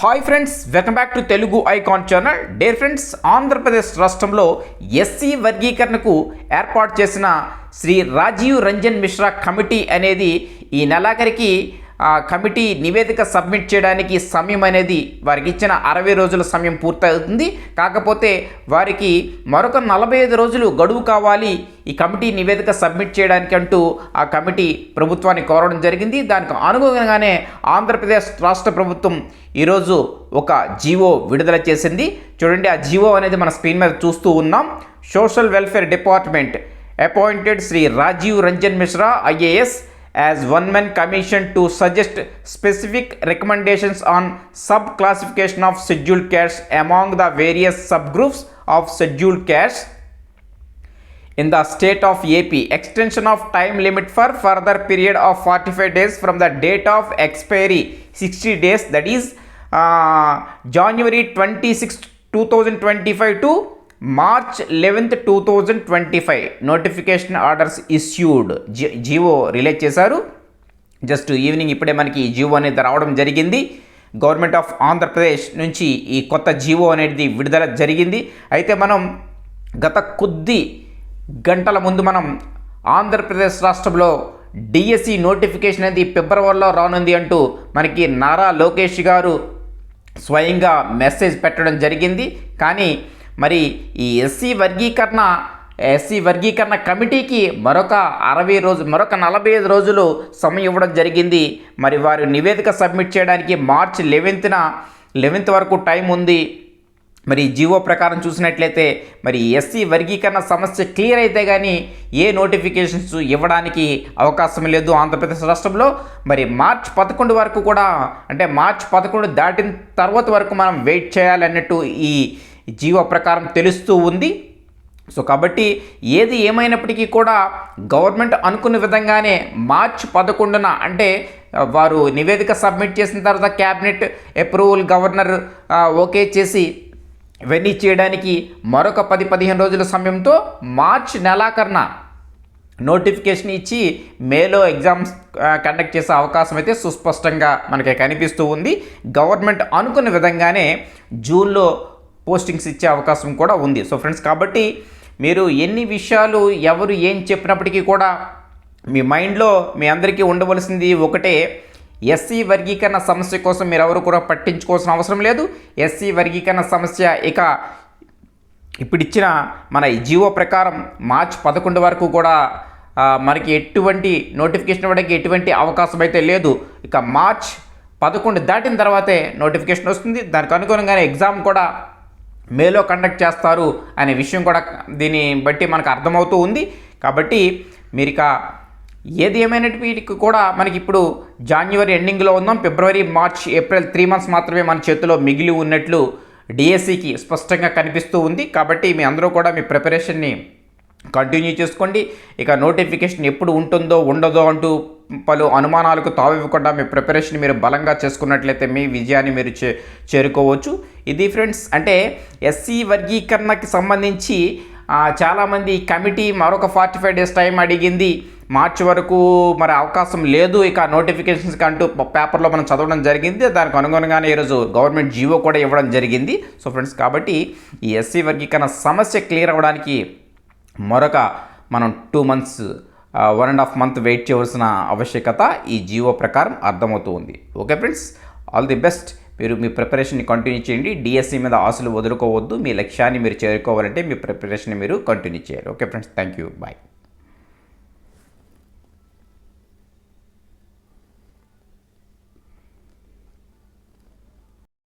Hi friends welcome back to Telugu icon channel dear friends Andhra Pradesh రాష్ట్రంలో SC వర్గీకరణకు ఏర్పాటు చేసిన Shri Rajiv Ranjan Mishra committee అనేది ఈ నెలాఖరికి కమిటీ నివేదిక సబ్మిట్ చేయడానికి సమయం అనేది వారికి ఇచ్చిన అరవై రోజుల సమయం పూర్తవుతుంది. కాకపోతే వారికి మరొక నలభై ఐదు రోజులు గడువు కావాలి ఈ కమిటీ నివేదిక సబ్మిట్ చేయడానికి అంటూ ఆ కమిటీ ప్రభుత్వాన్ని కోరడం జరిగింది. దానికి అనుగుణంగానే ఆంధ్రప్రదేశ్ రాష్ట్ర ప్రభుత్వం ఈరోజు ఒక జీవో విడుదల చేసింది. చూడండి ఆ జీవో అనేది మన స్క్రీన్ మీద చూస్తూ ఉన్నాం. Social welfare department appointed Shri Rajiv Ranjan Mishra IAS. As one man commission to suggest specific recommendations on sub classification of scheduled castes among the various subgroups of scheduled castes in the state of AP extension of time limit for further period of 45 days from the date of expiry 60 days that is uh, January 26 2025 to March eleventh two thousand twenty five notification orders issued G G O release చేశారు. Just evening ఇప్పుడే మనకి ఈ GO అనేది రావడం జరిగింది. Government of Andhra Pradesh నుంచి ఈ కొత్త జివో అనేది విడుదల జరిగింది. అయితే మనం గత కొద్ది గంటల ముందు మనం ఆంధ్రప్రదేశ్ రాష్ట్రంలో డిఎస్సి నోటిఫికేషన్ అనేది ఫిబ్రవరిలో రానుంది అంటూ మనకి నారా లోకేష్ గారు స్వయంగా మెసేజ్ పెట్టడం జరిగింది. కానీ మరి ఈ ఎస్సీ వర్గీకరణ ఎస్సీ వర్గీకరణ కమిటీకి మరొక అరవై రోజు మరొక నలభై ఐదు రోజులు సమయం ఇవ్వడం జరిగింది. మరి వారు నివేదిక సబ్మిట్ చేయడానికి మార్చ్ లెవెన్త్న లెవెన్త్ వరకు టైం ఉంది. మరి జీవో ప్రకారం చూసినట్లయితే మరి ఎస్సీ వర్గీకరణ సమస్య క్లియర్ అయితే కానీ ఏ నోటిఫికేషన్స్ ఇవ్వడానికి అవకాశం లేదు ఆంధ్రప్రదేశ్ రాష్ట్రంలో. మరి మార్చ్ పదకొండు వరకు కూడా అంటే మార్చ్ పదకొండు దాటిన తర్వాత వరకు మనం వెయిట్ చేయాలన్నట్టు ఈ జీవో ప్రకారం తెలుస్తూ ఉంది. సో కాబట్టి ఏది ఏమైనప్పటికీ కూడా గవర్నమెంట్ అనుకున్న విధంగానే మార్చ్ పదకొండున అంటే వారు నివేదిక సబ్మిట్ చేసిన తర్వాత క్యాబినెట్ అప్రూవల్ గవర్నర్ ఓకే చేసి ఇవన్నీ చేయడానికి మరొక పది పదిహేను రోజుల సమయంతో మార్చ్ నెలాఖరున నోటిఫికేషన్ ఇచ్చి మేలో ఎగ్జామ్స్ కండక్ట్ చేసే అవకాశం అయితే సుస్పష్టంగా మనకి కనిపిస్తూ ఉంది. గవర్నమెంట్ అనుకున్న విధంగానే జూన్లో పోస్టింగ్స్ ఇచ్చే అవకాశం కూడా ఉంది. సో ఫ్రెండ్స్ కాబట్టి మీరు ఎన్ని విషయాలు ఎవరు ఏం చెప్పినప్పటికీ కూడా మీ మైండ్లో మీ అందరికీ ఉండవలసింది ఒకటే ఎస్సీ వర్గీకరణ సమస్య కోసం మీరు ఎవరు కూడా పట్టించుకోవాల్సిన అవసరం లేదు. ఎస్సీ వర్గీకరణ సమస్య ఇక ఇప్పుడు ఇచ్చిన మన జీవో ప్రకారం మార్చ్ పదకొండు వరకు కూడా మనకి ఎటువంటి నోటిఫికేషన్ ఇవ్వడానికి ఎటువంటి అవకాశం అయితే లేదు. ఇక మార్చ్ పదకొండు దాటిన తర్వాతే నోటిఫికేషన్ వస్తుంది. దానికి అనుగుణంగానే ఎగ్జామ్ కూడా మేలో కండక్ట్ చేస్తారు అనే విషయం కూడా దీన్ని బట్టి మనకు అర్థమవుతూ ఉంది. కాబట్టి మీరు ఇక ఏది ఏమైనప్పటికీ కూడా మనకి ఇప్పుడు జాన్యువరి ఎండింగ్లో ఉందాం February March April three months మాత్రమే మన చేతిలో మిగిలి ఉన్నట్లు డిఎస్సికి స్పష్టంగా కనిపిస్తూ ఉంది. కాబట్టి మీ అందరూ కూడా మీ ప్రిపరేషన్ని కంటిన్యూ చేసుకోండి. ఇక నోటిఫికేషన్ ఎప్పుడు ఉంటుందో ఉండదో అంటూ పలు అనుమానాలకు తావివ్వకుండా మీ ప్రిపరేషన్ మీరు బలంగా చేసుకున్నట్లయితే మీ విజయాన్ని మీరు చే చేరుకోవచ్చు. ఇది ఫ్రెండ్స్ అంటే ఎస్సీ వర్గీకరణకి సంబంధించి చాలామంది కమిటీ మరొక ఫార్టీ ఫైవ్ డేస్ టైం అడిగింది. మార్చి వరకు మరి అవకాశం లేదు ఇక నోటిఫికేషన్స్కి అంటూ పేపర్లో మనం చదవడం జరిగింది. దానికి అనుగుణంగానే ఈరోజు గవర్నమెంట్ జీవో కూడా ఇవ్వడం జరిగింది. సో ఫ్రెండ్స్ కాబట్టి ఈ ఎస్సీ వర్గీకరణ సమస్య క్లియర్ అవ్వడానికి మరొక మనం two months one and half month wait చేయవలసిన ఆవశ్యకత ఈ జీవో ప్రకారం అర్థమవుతూ ఉంది. Okay friends all the best మీరు మీ ప్రిపరేషన్ని కంటిన్యూ చేయండి. డిఎస్సి మీద ఆశలు వదులుకోవద్దు. మీ లక్ష్యాన్ని మీరు చేరుకోవాలంటే మీ ప్రిపరేషన్ మీరు కంటిన్యూ చేయాలి. Okay friends thank you bye